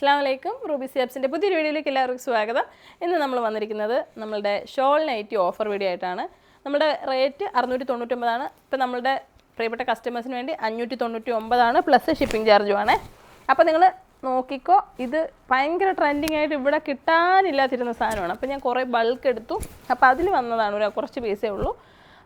അസ്സാം വലൈക്കും റൂബി സിയാബ്സിന്റെ പുതിയൊരു വീഡിയോയിലേക്ക് എല്ലാവർക്കും സ്വാഗതം. ഇന്ന് നമ്മൾ വന്നിരിക്കുന്നത് നമ്മളുടെ ഷോൾ നൈറ്റി ഓഫർ വീഡിയോ ആയിട്ടാണ്. നമ്മുടെ റേറ്റ് അറുന്നൂറ്റി തൊണ്ണൂറ്റൊമ്പതാണ് ഇപ്പം നമ്മളുടെ പ്രിയപ്പെട്ട കസ്റ്റമേഴ്സിന് വേണ്ടി അഞ്ഞൂറ്റി തൊണ്ണൂറ്റി ഒമ്പതാണ് പ്ലസ് ഷിപ്പിംഗ് ചാർജുമാണ് അപ്പോൾ നിങ്ങൾ നോക്കിക്കോ ഇത് ഭയങ്കര ട്രെൻഡിങ് ആയിട്ട് ഇവിടെ കിട്ടാനില്ലാതിരുന്ന സാധനമാണ്. അപ്പോൾ ഞാൻ കുറേ ബൾക്ക് എടുത്തു. അപ്പോൾ അതിൽ വന്നതാണ് ഒരു കുറച്ച് പീസേ ഉള്ളൂ.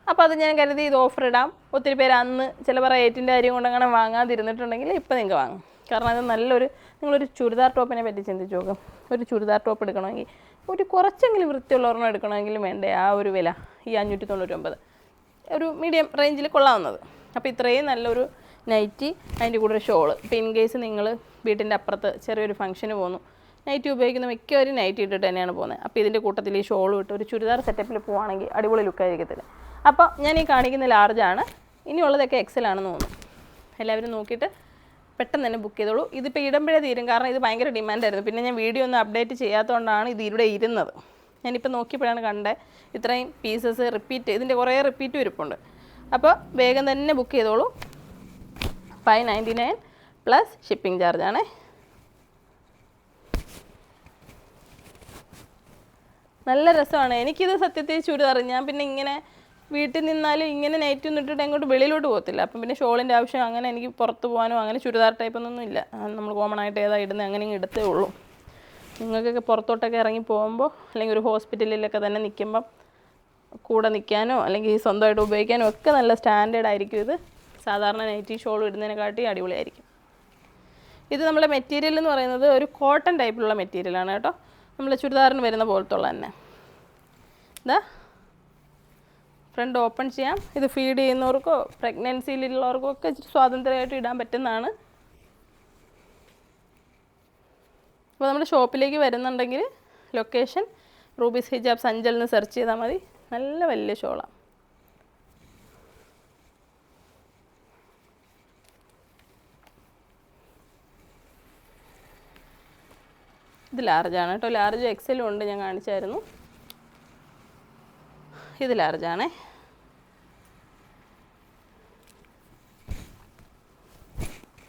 അപ്പോൾ അത് ഞാൻ കരുതി ഇത് ഓഫർ ഇടാം. ഒത്തിരി പേര് അന്ന് ചിലപ്പോൾ റേറ്റിന്റെ കാര്യം കൊണ്ട് അങ്ങനെ വാങ്ങാതിരുന്നിട്ടുണ്ടെങ്കിൽ ഇപ്പം നിങ്ങൾക്ക് വാങ്ങും. കാരണം അത് നല്ലൊരു നിങ്ങളൊരു ചുരിദാർ ടോപ്പിനെ പറ്റി ചിന്തിച്ച് നോക്കും. ഒരു ചുരിദാർ ടോപ്പ് എടുക്കണമെങ്കിൽ ഒരു കുറച്ചെങ്കിലും വൃത്തിയുള്ള ഒരെണ്ണം എടുക്കണമെങ്കിലും വേണ്ടേ ആ ഒരു വില ഈ അഞ്ഞൂറ്റി തൊണ്ണൂറ്റൊമ്പത് ഒരു മീഡിയം റേഞ്ചിൽ കൊള്ളാവുന്നത്. അപ്പോൾ ഇത്രയും നല്ലൊരു നൈറ്റി അതിന്റെ കൂടെ ഒരു ഷോൾ ഇപ്പോൾ ഇൻ കേസ് നിങ്ങൾ വീട്ടിന്റെ അപ്പുറത്ത് ചെറിയൊരു ഫംഗ്ഷന് പോകുന്നു നൈറ്റി ഉപയോഗിക്കുന്ന മിക്കവരും നൈറ്റി ഇട്ടിട്ട് തന്നെയാണ് പോകുന്നത്. അപ്പോൾ ഇതിന്റെ കൂട്ടത്തിൽ ഈ ഷോളും ഇട്ട് ഒരു ചുരിദാർ സെറ്റപ്പിൽ പോവുകയാണെങ്കിൽ അടിപൊളി ലുക്കായിരിക്കത്തില്ല അപ്പോൾ ഞാൻ ഈ കാണിക്കുന്ന ലാർജാണ് ഇനിയുള്ളതൊക്കെ എക്സൽ ആണെന്ന് തോന്നുന്നു. എല്ലാവരും നോക്കിയിട്ട് പെട്ടെന്ന് തന്നെ ബുക്ക് ചെയ്തോളൂ. ഇതിപ്പോൾ ഇടുമ്പോഴേ തീരും. കാരണം ഇത് ഭയങ്കര ഡിമാൻഡായിരുന്നു പിന്നെ ഞാൻ വീഡിയോ ഒന്നും അപ്ഡേറ്റ് ചെയ്യാത്തതുകൊണ്ടാണ് ഇത് ഇവിടെ ഇരുന്നത്. ഞാനിപ്പോൾ നോക്കിയപ്പോഴാണ് കണ്ടത് ഇത്രയും പീസസ് റിപ്പീറ്റ് ഇതിന്റെ കുറേ റിപ്പീറ്റ് ഇരിപ്പുണ്ട് അപ്പോൾ വേഗം തന്നെ ബുക്ക് ചെയ്തോളൂ. Five ninety nine plus shipping ചാർജാണ് നല്ല രസമാണ്. എനിക്കിത് സത്യത്തിൽ ചുരിദാർ ഞാൻ പിന്നെ ഇങ്ങനെ വീട്ടിൽ നിന്നാലും ഇങ്ങനെ നൈറ്റ് ഒന്നും എങ്ങോട്ട് വെളിയിലോട്ട് പോകത്തില്ല. അപ്പം പിന്നെ ഷോളിന്റെ ആവശ്യം അങ്ങനെ എനിക്ക് പുറത്ത് പോകാനോ അങ്ങനെ ചുരിദാർ ടൈപ്പ് ഒന്നും ഇല്ല. നമ്മൾ കോമൺ ആയിട്ട് ഏതാ ഇടുന്നത് അങ്ങനെ എടുത്തേ ഉള്ളൂ. നിങ്ങൾക്കൊക്കെ പുറത്തോട്ടൊക്കെ ഇറങ്ങി പോകുമ്പോൾ അല്ലെങ്കിൽ ഒരു ഹോസ്പിറ്റലിലൊക്കെ തന്നെ നിൽക്കുമ്പം കൂടെ നിൽക്കാനോ അല്ലെങ്കിൽ സ്വന്തമായിട്ട് ഉപയോഗിക്കാനോ ഒക്കെ നല്ല സ്റ്റാൻഡേർഡ് ആയിരിക്കും ഇത്. സാധാരണ നൈറ്റി ഷോൾ ഇടുന്നതിനെക്കാട്ടി അടിപൊളിയായിരിക്കും. ഇത് നമ്മുടെ മെറ്റീരിയൽ എന്ന് പറയുന്നത് ഒരു കോട്ടൺ ടൈപ്പിലുള്ള മെറ്റീരിയലാണ് കേട്ടോ. നമ്മൾ ചുരിദാറിന് വരുന്ന പോലത്തുള്ള തന്നെ. ഇതാ ഫ്രണ്ട് ഓപ്പൺ ചെയ്യാം. ഇത് ഫീഡ് ചെയ്യുന്നവർക്കോ പ്രഗ്നൻസിയിലുള്ളവർക്കോ ഒക്കെ സ്വാതന്ത്ര്യമായിട്ട് ഇടാൻ പറ്റുന്നതാണ്. അപ്പോൾ നമ്മുടെ ഷോപ്പിലേക്ക് വരുന്നുണ്ടെങ്കിൽ ലൊക്കേഷൻ റൂബീസ് ഹിജാബ് സഞ്ചൽ എന്ന് സെർച്ച് ചെയ്താൽ മതി. നല്ല വലിയ ഷോളാണ് ഇത് ലാർജാണ് കേട്ടോ. ലാർജ് എക്സലും ഉണ്ട് ഞാൻ കാണിച്ചായിരുന്നു. ഇത് ലാർജാണേ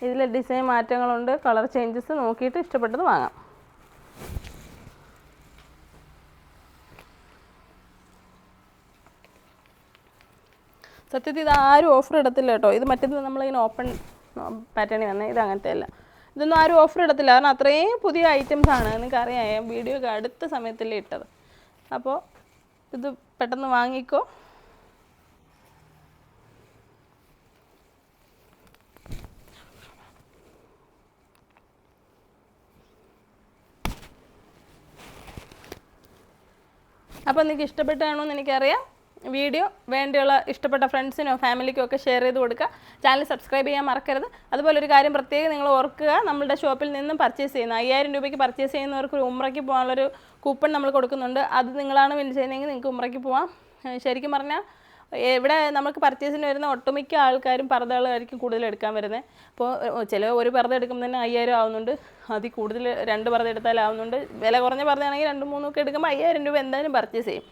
ഇതിൽ ഡിസൈൻ മാറ്റങ്ങളുണ്ട് കളർ ചേഞ്ചസ് നോക്കിയിട്ട് ഇഷ്ടപ്പെട്ടത് വാങ്ങാം. സത്യത്തിൽ ഇത് ആരും ഓഫർ ഇടത്തില്ല കേട്ടോ. ഇത് മറ്റേത് നമ്മളിങ്ങനെ ഓപ്പൺ പാറ്റേണിൽ വന്നേ ഇത് അങ്ങനത്തെ അല്ല. ഇതൊന്നും ആരും ഓഫർ ഇടത്തില്ല. കാരണം അത്രയും പുതിയ ഐറ്റംസ് ആണ്. നിങ്ങൾക്ക് അറിയാം വീഡിയോ ഒക്കെ അടുത്ത സമയത്തല്ലേ ഇട്ടത്. അപ്പോൾ ഇത് പെട്ടെന്ന് വാങ്ങിക്കോ. അപ്പോൾ നിങ്ങൾക്ക് ഇഷ്ടപ്പെട്ടാണോ എന്ന് എനിക്കറിയാം. വീഡിയോ വേണ്ടിയുള്ള ഇഷ്ടപ്പെട്ട ഫ്രണ്ട്സിനോ ഫാമിലിക്കോ ഒക്കെ ഷെയർ ചെയ്ത് കൊടുക്കുക. ചാനൽ സബ്സ്ക്രൈബ് ചെയ്യാൻ മറക്കരുത്. അതുപോലെ ഒരു കാര്യം പ്രത്യേകം നിങ്ങൾ ഓർക്കുക. നമ്മുടെ ഷോപ്പിൽ നിന്നും പർച്ചേസ് ചെയ്യുന്ന അയ്യായിരം രൂപയ്ക്ക് പർച്ചേസ് ചെയ്യുന്നവർക്ക് ഒരു ഉമ്രയ്ക്ക് പോകാനുള്ളൊരു കൂപ്പൺ നമ്മൾ കൊടുക്കുന്നുണ്ട്. അത് നിങ്ങളാണ് വിൻ ചെയ്യുന്നതെങ്കിൽ നിങ്ങൾക്ക് ഉമ്രയ്ക്ക് പോവാം. ശരിക്കും പറഞ്ഞാൽ ഇവിടെ നമുക്ക് പർച്ചേസിന് വരുന്ന ഒട്ടുമിക്ക ആൾക്കാരും പർദ്ദകളായിരിക്കും കൂടുതൽ എടുക്കാൻ വരുന്നത് അപ്പോൾ ചില ഒരു പർദ്ദ എടുക്കുമ്പോൾ തന്നെ അയ്യായിരം ആവുന്നുണ്ട്. അതിൽ കൂടുതൽ രണ്ട് പർദ്ദ എടുത്താലാവുന്നുണ്ട് വില കുറഞ്ഞ പർദ്ദയാണെങ്കിൽ രണ്ട് മൂന്നൊക്കെ എടുക്കുമ്പോൾ അയ്യായിരം രൂപ എന്തായാലും പർച്ചേസ് ചെയ്യും.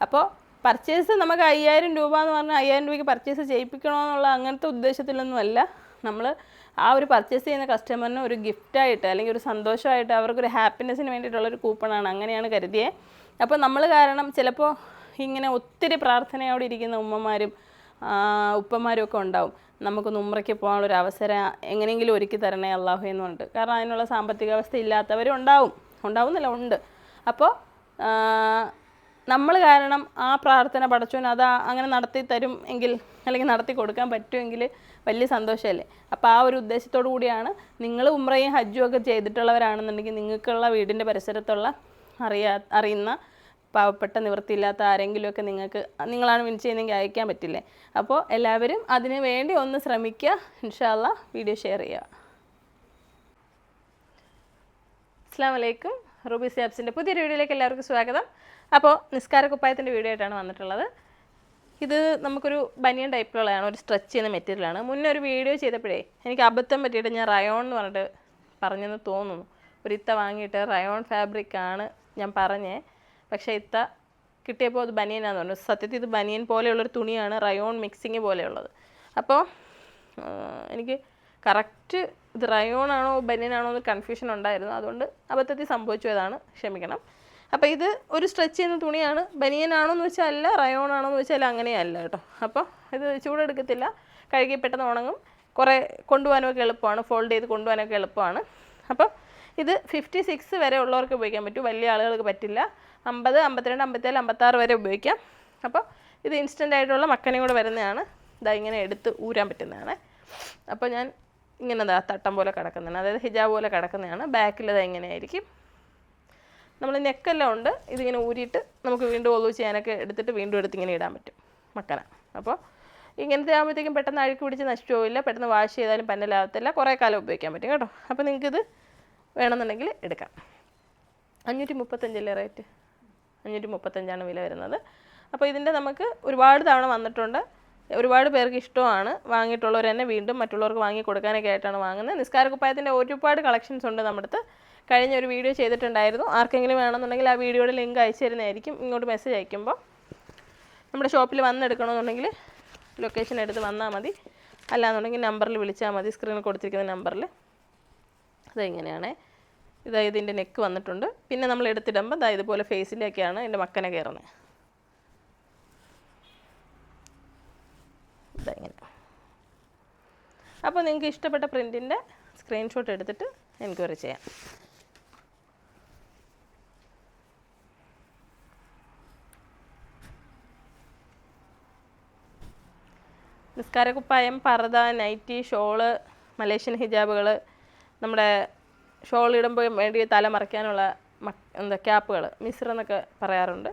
അപ്പോൾ പർച്ചേസ് നമുക്ക് അയ്യായിരം രൂപ എന്ന് പറഞ്ഞാൽ അയ്യായിരം രൂപയ്ക്ക് പർച്ചേസ് ചെയ്യിപ്പിക്കണമെന്നുള്ള അങ്ങനത്തെ ഉദ്ദേശത്തിലൊന്നുമല്ല നമ്മൾ ആ ഒരു പർച്ചേസ് ചെയ്യുന്ന കസ്റ്റമറിന് ഒരു ഗിഫ്റ്റായിട്ട് അല്ലെങ്കിൽ ഒരു സന്തോഷമായിട്ട് അവർക്കൊരു ഹാപ്പിനെസ്സിന് വേണ്ടിയിട്ടുള്ളൊരു കൂപ്പണാണ് അങ്ങനെയാണ് കരുതിയേ. അപ്പോൾ നമ്മൾ കാരണം ചിലപ്പോൾ ഇങ്ങനെ ഒത്തിരി പ്രാർത്ഥനയോടെ ഇരിക്കുന്ന ഉമ്മമാരും ഉപ്പമാരും ഒക്കെ ഉണ്ടാവും. നമുക്കൊന്ന് ഉമ്രയ്ക്ക് പോകാനുള്ളൊരു അവസരം എങ്ങനെയെങ്കിലും ഒരുക്കി തരണേ അള്ളാഹു എന്ന് പറഞ്ഞിട്ട് കാരണം അതിനുള്ള സാമ്പത്തിക അവസ്ഥ ഇല്ലാത്തവരും ഉണ്ടാവും. ഉണ്ടാവുന്നില്ല ഉണ്ട്. അപ്പോൾ നമ്മൾ കാരണം ആ പ്രാർത്ഥന പടച്ചോൻ അത് അങ്ങനെ നടത്തി തരും എങ്കിൽ അല്ലെങ്കിൽ നടത്തി കൊടുക്കാൻ പറ്റുമെങ്കിൽ വലിയ സന്തോഷമല്ലേ? അപ്പോൾ ആ ഒരു ഉദ്ദേശത്തോടു കൂടിയാണ് നിങ്ങൾ ഉമ്രയും ഹജ്ജും ഒക്കെ ചെയ്തിട്ടുള്ളവരാണെന്നുണ്ടെങ്കിൽ നിങ്ങൾക്കുള്ള വീടിന്റെ പരിസരത്തുള്ള അറിയാ അറിയുന്ന പാവപ്പെട്ട നിവൃത്തിയില്ലാത്ത ആരെങ്കിലുമൊക്കെ നിങ്ങൾക്ക് നിങ്ങളാണ് വിൻ ചെയ്യുന്നതെങ്കിൽ അയക്കാൻ പറ്റില്ലേ? അപ്പോൾ എല്ലാവരും അതിന് വേണ്ടി ഒന്ന് ശ്രമിക്കുക. ഇൻഷാല്ല വീഡിയോ ഷെയർ ചെയ്യുക. അസ്സാം വലൈക്കും റൂബി സാബ്സിന്റെ പുതിയൊരു വീഡിയോയിലേക്ക് എല്ലാവർക്കും സ്വാഗതം. അപ്പോൾ നിസ്കാര കുപ്പായത്തിന്റെ വീഡിയോ ആയിട്ടാണ് വന്നിട്ടുള്ളത്. ഇത് നമുക്കൊരു ബനിയൻ ടൈപ്പിലുള്ളതാണ് ഒരു സ്ട്രെച്ച് ചെയ്യുന്ന മെറ്റീരിയലാണ് മുന്നേ ഒരു വീഡിയോ ചെയ്തപ്പോഴേ എനിക്ക് അബദ്ധം പറ്റിയിട്ട് ഞാൻ റയോൺ എന്ന് പറഞ്ഞിട്ട് പറഞ്ഞെന്ന് തോന്നുന്നു. ഒരിത്ത വാങ്ങിയിട്ട് റയോൺ ഫാബ്രിക് ആണ് ഞാൻ പറഞ്ഞേ. പക്ഷേ ഇത്ത കിട്ടിയപ്പോൾ അത് ബനിയനാന്ന് പറഞ്ഞു. സത്യത്തിൽ ഇത് ബനിയൻ പോലെയുള്ളൊരു തുണിയാണ് റയോൺ മിക്സിങ് പോലെയുള്ളത്. അപ്പോൾ എനിക്ക് കറക്റ്റ് ഇത് റയോൺ ആണോ ബനിയനാണോ എന്ന് കൺഫ്യൂഷൻ ഉണ്ടായിരുന്നു. അതുകൊണ്ട് അബദ്ധത്തിൽ സംഭവിച്ചു പോയതാണ് ക്ഷമിക്കണം. അപ്പോൾ ഇത് ഒരു സ്ട്രെച്ച് ചെയ്യുന്ന തുണിയാണ്. ബനിയൻ ആണോ എന്ന് വെച്ചാൽ അല്ല റയോൺ ആണോ എന്ന് വെച്ചാൽ അങ്ങനെയല്ല കേട്ടോ. അപ്പോൾ ഇത് ചൂടെടുക്കത്തില്ല. കഴുകി പെട്ടെന്ന് ഉണങ്ങും. കുറേ കൊണ്ടുപോകാനൊക്കെ എളുപ്പമാണ്. ഫോൾഡ് ചെയ്ത് കൊണ്ടുപോകാനൊക്കെ എളുപ്പമാണ്. അപ്പം ഇത് ഫിഫ്റ്റി സിക്സ് വരെ ഉള്ളവർക്ക് ഉപയോഗിക്കാൻ പറ്റും. വലിയ ആളുകൾക്ക് പറ്റില്ല. അമ്പത് അമ്പത്തിരണ്ട് അമ്പത്തേഴ് അമ്പത്താറ് വരെ ഉപയോഗിക്കാം. അപ്പോൾ ഇത് ഇൻസ്റ്റന്റ് ആയിട്ടുള്ള മക്കനും കൂടെ വരുന്നതാണ്. ഇതാ ഇങ്ങനെ എടുത്ത് ഊരാൻ പറ്റുന്നതാണ്. അപ്പോൾ ഞാൻ ഇങ്ങനെ ദാ തട്ടം പോലെ കിടക്കുന്നതാണ്. അതായത് ഹിജാബ് പോലെ കിടക്കുന്നതാണ്. ബാക്കിൽ ഇത് എങ്ങനെയായിരിക്കും നമ്മൾ നെക്കെല്ലാം ഉണ്ട്. ഇതിങ്ങനെ ഊരിയിട്ട് നമുക്ക് വീണ്ടും ഒലു ചെയ്യാനൊക്കെ എടുത്തിട്ട് വീണ്ടും എടുത്ത് ഇങ്ങനെ ഇടാൻ പറ്റും മക്കന. അപ്പോൾ ഇങ്ങനത്തെ ആകുമ്പോഴത്തേക്കും പെട്ടെന്ന് അഴുക്ക് പിടിച്ച് നശിച്ചു പെട്ടെന്ന് വാഷ് ചെയ്താലും പന്നലാകത്തില്ല കുറേ കാലം ഉപയോഗിക്കാൻ പറ്റും കേട്ടോ. അപ്പോൾ നിങ്ങൾക്കിത് വേണമെന്നുണ്ടെങ്കിൽ എടുക്കാം. അഞ്ഞൂറ്റി മുപ്പത്തഞ്ചല്ലേ റേറ്റ്? അഞ്ഞൂറ്റി മുപ്പത്തഞ്ചാണ് വില വരുന്നത്. അപ്പോൾ ഇതിന്റെ നമുക്ക് ഒരുപാട് തവണ വന്നിട്ടുണ്ട്. ഒരുപാട് പേർക്ക് ഇഷ്ടമാണ് വാങ്ങിയിട്ടുള്ളവർ തന്നെ വീണ്ടും മറ്റുള്ളവർക്ക് വാങ്ങി കൊടുക്കാനൊക്കെ ആയിട്ടാണ് വാങ്ങുന്നത്. നിസ്കാര കുപ്പായത്തിന്റെ ഒരുപാട് കളക്ഷൻസ് ഉണ്ട് നമ്മുടെ അടുത്ത് കഴിഞ്ഞ ഒരു വീഡിയോ ചെയ്തിട്ടുണ്ടായിരുന്നു. ആർക്കെങ്കിലും വേണമെന്നുണ്ടെങ്കിൽ ആ വീഡിയോയുടെ ലിങ്ക് അയച്ചു തരുന്നതായിരിക്കും. ഇങ്ങോട്ട് മെസ്സേജ് അയക്കുമ്പോൾ നമ്മുടെ ഷോപ്പിൽ വന്നെടുക്കണമെന്നുണ്ടെങ്കിൽ ലൊക്കേഷൻ എടുത്ത് വന്നാൽ മതി. അല്ലാന്നുണ്ടെങ്കിൽ നമ്പറിൽ വിളിച്ചാൽ മതി. സ്ക്രീനിൽ കൊടുത്തിരിക്കുന്ന നമ്പറിൽ അതിങ്ങനെയാണ് ഇതാ ഇതിന്റെ നെക്ക് വന്നിട്ടുണ്ട്. പിന്നെ നമ്മൾ എടുത്തിടുമ്പോൾ ഇതാ ഇതുപോലെ ഫേസിലേക്കാണ് എന്റെ മക്കനെ കയറുന്നത് ഇതാ ഇങ്ങനെ. അപ്പോൾ നിങ്ങൾക്ക് ഇഷ്ടപ്പെട്ട പ്രിന്റിന്റെ സ്ക്രീൻഷോട്ട് എടുത്തിട്ട് എൻക്വയറി ചെയ്യാം. നിസ്കാരക്കുപ്പായം പർദ നൈറ്റി ഷോൾ മലേഷ്യൻ ഹിജാബുകൾ നമ്മുടെ ഷോൾ ഇടുമ്പോൾ വേണ്ടി തല മറയ്ക്കാനുള്ള എന്താ ക്യാപ്പുകൾ മിസ്ർ എന്നൊക്കെ പറയാറുണ്ട്.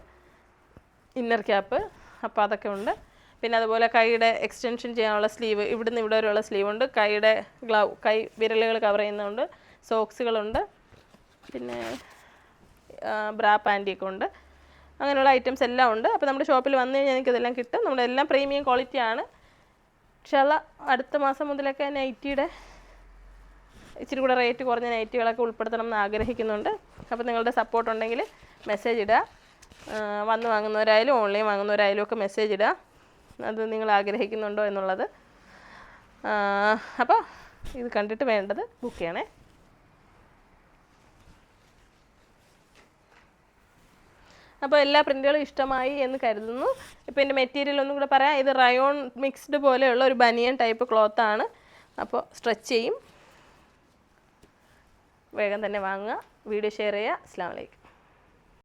ഇന്നർ ക്യാപ്പ് അപ്പോൾ അതൊക്കെ ഉണ്ട്. പിന്നെ അതുപോലെ കൈയുടെ എക്സ്റ്റൻഷൻ ചെയ്യാനുള്ള സ്ലീവ് ഇവിടുന്ന് ഇവിടെ വരെയുള്ള സ്ലീവ് ഉണ്ട്. കൈയുടെ ഗ്ലൗ കൈ വിരലുകൾ കവർ ചെയ്യുന്നുണ്ട്. സോക്സുകളുണ്ട് പിന്നെ ബ്രാ പാന്റിയൊക്കെ ഉണ്ട്. അങ്ങനെയുള്ള ഐറ്റംസ് എല്ലാം ഉണ്ട്. അപ്പോൾ നമ്മുടെ ഷോപ്പിൽ വന്നു കഴിഞ്ഞാൽ എനിക്ക് ഇതെല്ലാം കിട്ടും. നമ്മുടെ എല്ലാം പ്രീമിയം ക്വാളിറ്റിയാണ് പക്ഷേ അടുത്ത മാസം മുതലൊക്കെ നൈറ്റിയുടെ ഇച്ചിരി കൂടെ റേറ്റ് കുറഞ്ഞ നൈറ്റികളൊക്കെ ഉൾപ്പെടുത്തണം എന്ന് ആഗ്രഹിക്കുന്നുണ്ട്. അപ്പോൾ നിങ്ങളുടെ സപ്പോർട്ട് ഉണ്ടെങ്കിൽ മെസ്സേജ് ഇടുക. വന്ന് വാങ്ങുന്നവരായാലും ഓൺലൈൻ വാങ്ങുന്നവരായാലും ഒക്കെ മെസ്സേജ് ഇടുക. അത് നിങ്ങൾ ആഗ്രഹിക്കുന്നുണ്ടോ എന്നുള്ളത്. അപ്പോൾ ഇത് കണ്ടിട്ട് വേണ്ടത് ബുക്ക് ചെയ്യണേ. അപ്പോൾ എല്ലാ പ്രിന്റുകളും ഇഷ്ടമായി എന്ന് കരുതുന്നു. ഇപ്പോൾ എന്റെ മെറ്റീരിയൽ ഒന്നും കൂടെ പറയാം. ഇത് റയോൺ മിക്സ്ഡ് പോലെയുള്ള ഒരു ബനിയൻ ടൈപ്പ് ക്ലോത്താണ് അപ്പോൾ സ്ട്രെച്ച് ചെയ്യും. വേഗം തന്നെ വാങ്ങുക. വീഡിയോ ഷെയർ ചെയ്യുക. അസ്സാം വലൈക്കും